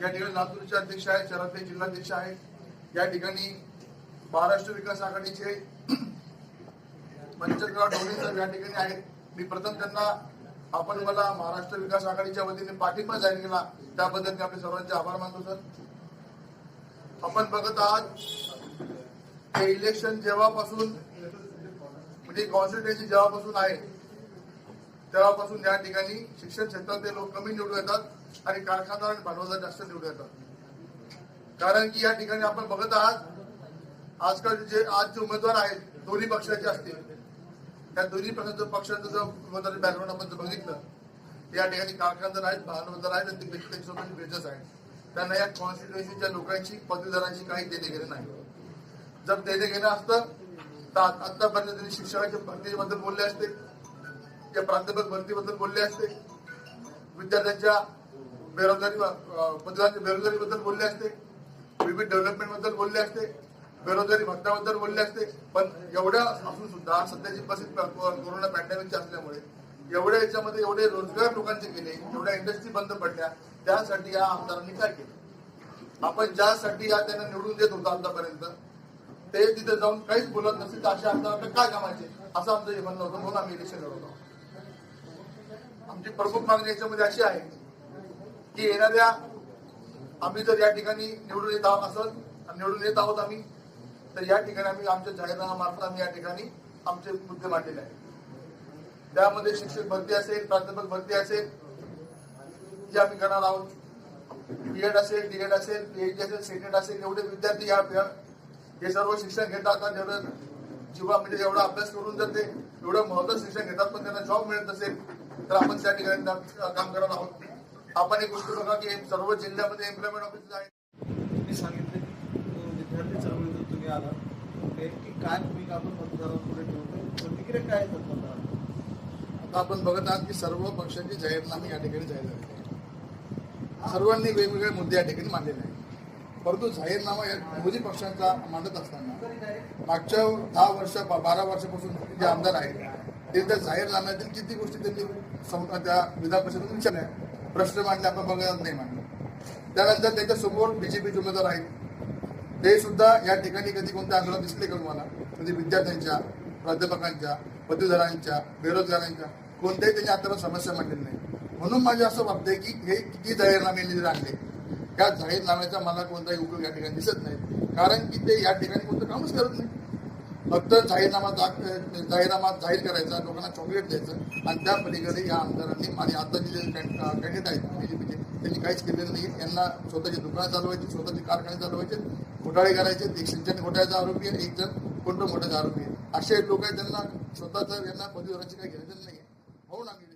या ठिकाणी लातूरचे अध्यक्ष आहेत शहरातले जिल्हाध्यक्ष आहेत. या ठिकाणी महाराष्ट्र विकास आघाडीचे पंचगाव ढोले साहेब या ठिकाणी आहेत. मी प्रथम त्यांना आपण मला महाराष्ट्र विकास आघाडीच्या वतीने पाठिंबा जाहीर केला त्याबद्दल मी आपले सर्वांचे आभार मानतो सर. आपण बघत आहात हे इलेक्शन जेव्हापासून म्हणजे कॉन्स्टिट्युएन्सी जेव्हापासून आहे तेव्हापासून या ठिकाणी शिक्षण क्षेत्रातले लोक कमी निवडून येतात. आणि कारखानदार आणि भांडवलदार जास्त निवडून येतात कारण की या ठिकाणी आपण बघत आहात आजकाल जे आज जे उमेदवार आहेत दोन्ही पक्षाचे असतील. त्या दोन्ही पक्षांचं पक्षांचं जर उमेदवारी बॅकग्राऊंड आपण जर बघितलं या ठिकाणी कारखानदार आहेत भांडवलदार आहेत आणि त्यांच्यासोबत बिझनेस आहेत. त्यांना या कॉन्स्टिट्युएशनच्या लोकांची पदवीधरांची काही देणे घेणे नाही. जर देणे गेलं असतं तर आतापर्यंत त्यांनी शिक्षणाच्या भरतीबद्दल बोलले असते त्या प्राध्यापक भरतीबद्दल बोलले असते. विद्यार्थ्यांच्या बेरोजगारी अं, बेरोजगारीबद्दल बोलले असते. विविध डेव्हलपमेंटबद्दल बोलले असते. बेरोजगारी भत्त्याबद्दल बोलले असते. पण एवढ्या असून सुद्धा सध्याची परिस्थिती कोरोना पॅन्डेमिकची असल्यामुळे एवढ्या याच्यामध्ये एवढे रोजगार लोकांचे गेले एवढ्या इंडस्ट्री बंद पडल्या त्यासाठी या आमदारांनी काय केलं? आपण ज्यासाठी या त्यांना निवडून देत होतो आतापर्यंत ते तिथे जाऊन काहीच बोलत नसतील तर अशा आमदारांना काय कामाचे? असं आमचं हे म्हणणं होतं म्हणून आम्ही इलेक्शन लढवतो. आमची प्रमुख मागणी याच्यामध्ये अशी आहे की येणाऱ्या आम्ही जर या ठिकाणी निवडून येत आहोत असं निवडून येत आहोत आम्ही तर या ठिकाणी आम्ही आमच्या जाहीरनामामार्फत आम्ही या ठिकाणी आमचे मुद्दे मांडलेले आहेत. त्यामध्ये शिक्षक भरती असेल प्राध्यापक भरती असेल जे आम्ही करणार आहोत. बीएड असेल डीएड असेल पीएचडी असेल सेटेड असेल एवढे विद्यार्थी या हे सर्व शिक्षण घेतात आणि एवढं जीवा म्हणजे एवढा अभ्यास करून जर ते एवढं महत्वाचं शिक्षण घेतात पण त्यांना जॉब मिळत असेल तर आपण त्या ठिकाणी काम काम करणार आहोत. आपण एक गोष्ट बघा की सर्व जिल्ह्यामध्ये एम्प्लॉयमेंट ऑफिस आहेत. तुम्ही सांगितले विद्यार्थी चळवळीतून तुम्ही आला. ते की काय भूमिका आपण मतदारांपुढे ठेवतो? प्रतिक्रिया काय येतात मतदारांना आता आपण बघत आहात की सर्व पक्षांचे जाहीरनामे या ठिकाणी जाहीर झालेले सर्वांनी वेगवेगळे मुद्दे या ठिकाणी मांडलेले आहेत. परंतु जाहीरनामा या विरोधी पक्षांचा मांडत असताना मागच्या दहा वर्ष बारा वर्षापासून जे आमदार आहेत ते त्या जाहीरनाम्यातील किती गोष्टी त्यांनी त्या विधान परिषदेतून विचारल्या. प्रश्न मांडले आपण बघत नाही मांडले. त्यानंतर त्याच्यासमोर बीजेपीचे उमेदवार आहेत. ते सुद्धा या ठिकाणी कधी कोणत्या आंदोलन दिसले का तुम्हाला? कधी विद्यार्थ्यांच्या प्राध्यापकांच्या पदवीधरांच्या बेरोजगारांच्या कोणत्याही त्यांनी आतापर्यंत समस्या मांडलेली नाही. म्हणून माझे असं वाटतंय की हे किती जाहीरनामे आणले त्या जाहीरनाम्याचा मला कोणताही उपयोग या ठिकाणी दिसत नाही. कारण की ते या ठिकाणी कोणतं कामच करत नाही. फक्त जाहीरनामा दाख जाहीरनामा जाहीर करायचा लोकांना चॉकलेट द्यायचं आणि त्या पलीकडे या आमदारांनी आणि आताचे जे कॅन्डिडेट आहेत बीजेपीचे त्यांनी काहीच केलेलं नाही. यांना स्वतःची दुकानं चालवायची स्वतःचे कारखाने चालवायचे घोटाळे करायचे एक सिंचन घोटाळ्याचा आरोपी आहे एक जण कोणतं मोठ्याचा आरोपी आहे. असे लोक आहेत त्यांना स्वतःचं यांना पदवीधरांची काही घेणं नाही. म्हणून आम्ही